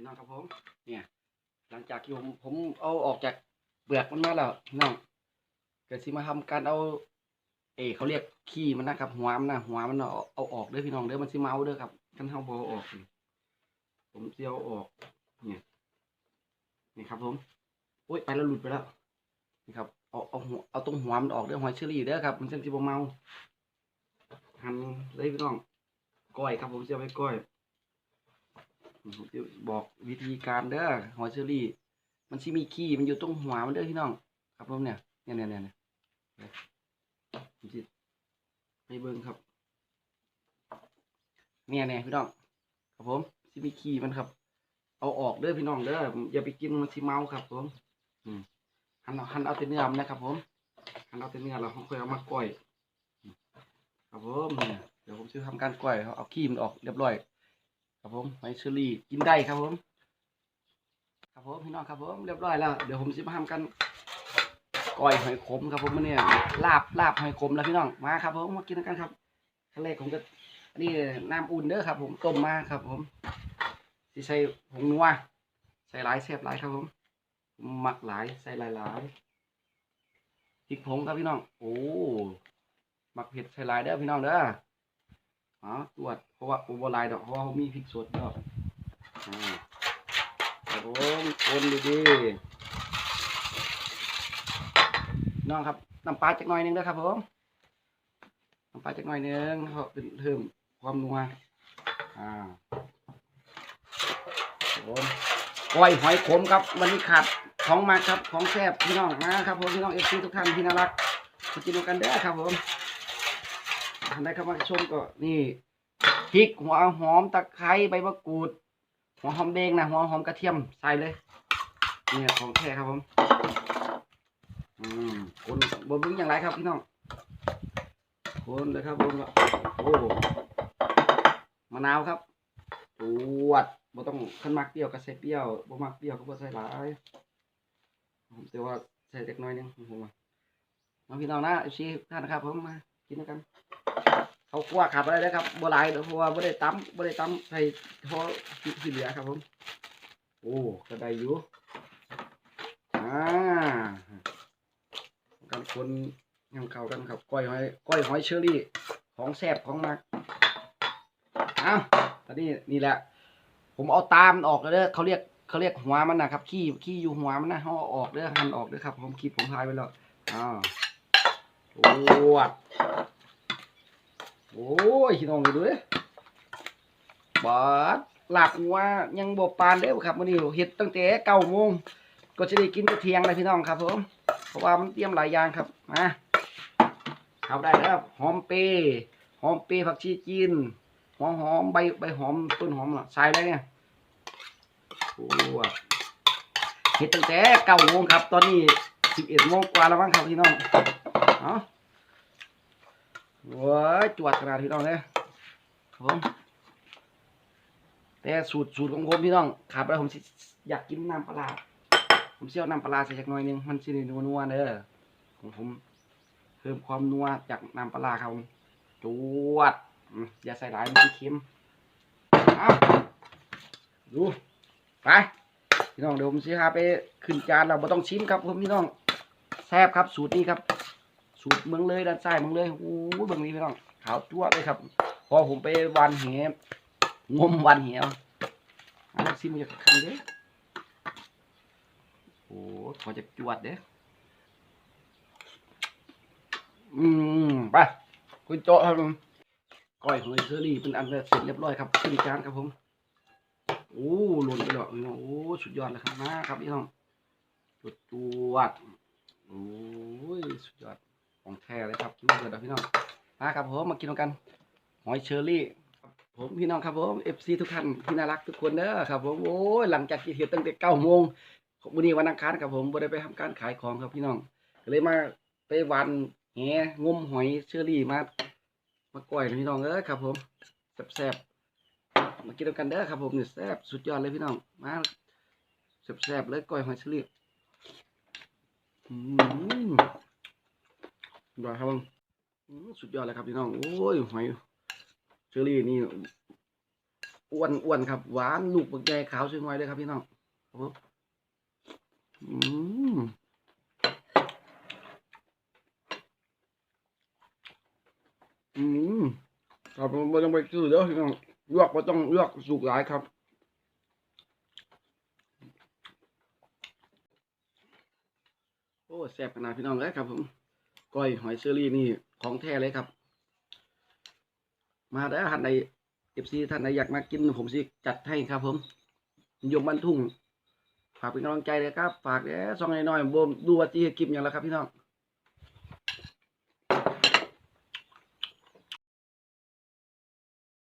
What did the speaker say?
พี่น้องครับผม เนี่ย หลังจากที่ผมผมเอาออกจากเปลือกมันมาแล้วพี่น้องเกิดสิมาทำการเอา เอเขาเรียกขี้มันนะครับหัวมันนะหัวมันเอาเอาออกเด้อพี่น้องเด้อมันสิเมาเด้อครับกันเฮาบ่เอาออก ผมสิเอาออก เนี่ยนี่ครับผมโอ้ยไปแล้วหลุดไปแล้วนี่ครับเอาเอาหัวเอาตรงหัวมันออกเด้อหอยเชอรี่เด้อครับ มันจังสิบ่เมาหั่นเลยพี่น้องก้อยครับผมจะเอาไปก้อย ผมจะบอกวิธีการเด้อหอยเชอรี่ มันสิมีขี้มันอยู่ตรงหัวมันเด้อพี่น้อง ครับผมเนี่ยเนี่ยเนี่ยเนี่ยเนี่ยผมสิไปเบิ่งครับ เนี่ยเนี่ยพี่น้อง ครับผมสิมีขี้มันครับ เอาออกเด้อพี่น้องเด้ออย่าไปกินมันสิเมาครับผมอืมหันเอาหันเอาแต่เนื้อมันนะครับ ผมหันเอาแต่เนื้อเราค่อยเอามาก้อย ครับผมเนี่ยเดี๋ยวผมจะทำการก้อยเอาขี้มันออกเรียบร้อย ครับผมไมเชอรี่กินได้ครับผม ครับผมพี่น้องครับผมเรียบร้อยแล้วเดี๋ยวผมจะมาทำกันก้อยหอยขมครับผมเนี่ยลาบลาบหอยขมแล้วพี่น้องมาครับผมมากินกันครับขั้นแรกผมก็นนี้น้ำอุ่นเด้อครับ ผมต้มมาครับ ผมที่ใส่ผงนัวใส่หลายแซ่บหลายครับผมหมักหลายใส่หลายหลายพริกผงครับพี่น้อง โอ้หมักเผ็ดใส่หลายเด้อพี่น้องเด้อ อ๋อตรวจเพราะว่าโอเวอร์ไลน์ดอกเพราะว่ามีพริกสดดอกอ่าครับผมคนดีๆน้องครับน้ำปลาจักหน่อยหนึงด้วยครับผมน้ำปลาจักหน่อยหนึงเพราะเป็นเพิ่มความนัวอ่าครับผมก้อยหอยขมครับวันนี้ขาดของมาครับของแซ่บพี่น้องนะครับผมพี่น้องเอฟซีทุกท่านที่น่ารักมากินกันเด้อครับผม นใดเข้ามาชมก็นี่พริกหัวหอมตะไคร้ใบมะกรูด หัวหอมแดงนะหัวหอมกระเทียมใส่เลยเนี่ยของแท้ครับผมอืมคนบนบึ้งอย่างไรครับพี่น้องคนเลยครับผมโอ้มะนาวครับตวดบ่ต้องขั้นมักเปรี้ยวก็ใส่เปรี้ยวบ่มักเปรี้ยวก็บ่ใส่หลายผมแต่ว่าใส่เล็กน้อยนึงผมว่าน้องพี่น้องนะเอฟซีท่านนะครับผมมากินด้วยกัน เขาคั่วขับอะไรได้ครับบัวลายเดี๋ยวเพราะว่าบ่ได้ตำบ่ได้ตำใส่ทอที่เหลือครับผมโอ้ก็ได้อยู่อ่ากันคนยังเข้ากันครับก้อยหอยก้อยหอยเชอรี่ของแซ่บของมากอ้าวตอนนี้นี่แหละ ผมเอาตามนออกเลยเด้อเขาเรียกเขาเรียกหัวมันนะครับขี้ขี้อยู่หัวมันนะเขาออกเด้อหันออกเด้อครับ ผมคลิปผมพายไปแล้วอ้าวโอ้วด โอ้ยพี่น้องดูด้บาดหลักว่ายังบ่ปานเด้อครับมื้อนี้เฮ็ดตั้งแต่เก้าโมงก็จะได้กินกระเทียงเลยพี่น้องครับผมเพราะว่ามันเตรียมหลายอย่างครับมาเข้าได้แล้วหอมเปรย์หอมเปรย์ผักชีจีนหัวหอมใบใบหอมต้นหอมล่ะใส่ได้เนี่ยโอ้เฮ็ดตั้งแต่เก้าโมงครับ ตอนนี้สิบเอ็ดโมงกว่าแล้วมั้งครับพี่น้องเนาะ ว้ายจวดขนาดพี่น้องเลยครับผมแต่สูตรสูตรของผมพี่น้องขาดไปผมอยากกินน้ำปลา ผมเชี่ยวน้ำปลาใส่จักหน่อยนึงมันสิได้นัวเด้อของผมเพิ่มความนัวจากน้ำปลาร้าครับผมจวดอย่าใส่หลายมันเค็มดูไปพี่น้องเดี๋ยวผมสิพาไปขึ้นจานเราไม่ต้องชิมครับผมพี่น้องแซ่บครับสูตรนี้ครับ สูตรเมืองเลยด้านซ้ายเมืองเลยโอ้ยเมืองนี้พี่น้องขาวจั่วเลยครับ พอผมไปวันแหงมวันแหวอันนี้ซิมนจะคันเด้โอ้พอจะจวดเด้อืมไปคุณโจครับผมก้อยหอยเชอรี่เป็นอันเสร็จเรียบร้อยครับขึ้นจานครับผมโอ้หล่นไปแล้วพี่น้องโอ้สุดยอดเลยครับนะครับพี่น้องจวดจวดโอ้ยสุดยอด ของแท้เลยครับกินเกิดพี่น้องมาครับผมมากินกันหอยเชอรี่ครับผมพี่น้องครับผมเอฟซีทุกท่านที่น่ารักทุกคนเด้อครับผมโอ้ยหลังจากกินเห็ดตั้งแต่เก้าโมงวันนี้วันอังคารครับผมบ่ได้ไปทำการขายของครับพี่น้องก็เลยมาไปวันแหงมหอยเชอรี่มามาก่อยพี่น้องเอ้ยครับผมแซ่บๆมากินกันเด้อครับผมนี่แซ่บสุดยอดเลยพี่น้องมาแซ่บๆเลยก่อยหอยเชอรี่อืม ยอดครับผมสุดยอดเลยครับพี่น้อง โอ้ยหอยเชอรี่นี่อ้วนอ้วนครับ หวานลูกบักใหญ่ขาวสวยๆเลยครับพี่น้องครับผมอืมอืมครับผมไม่ต้องไปซื้อเด้อพี่น้องลวกไม่ต้องลวกสุกหลายครับโอ้แซ่บขนาดพี่น้องเลยครับผม ก้อยหอยเชอรี่นี่ของแท้เลยครับ มาแล้วท่านใดเอฟซีท่านใดอยากมากินผมสิจัดให้ครับผมยมบันทุ่งฝากเป็นกำลังใจเลยครับ ฝากเด้อซองน้อยๆบ่มดูว่าจีกิมอย่างละครับพี่น้อง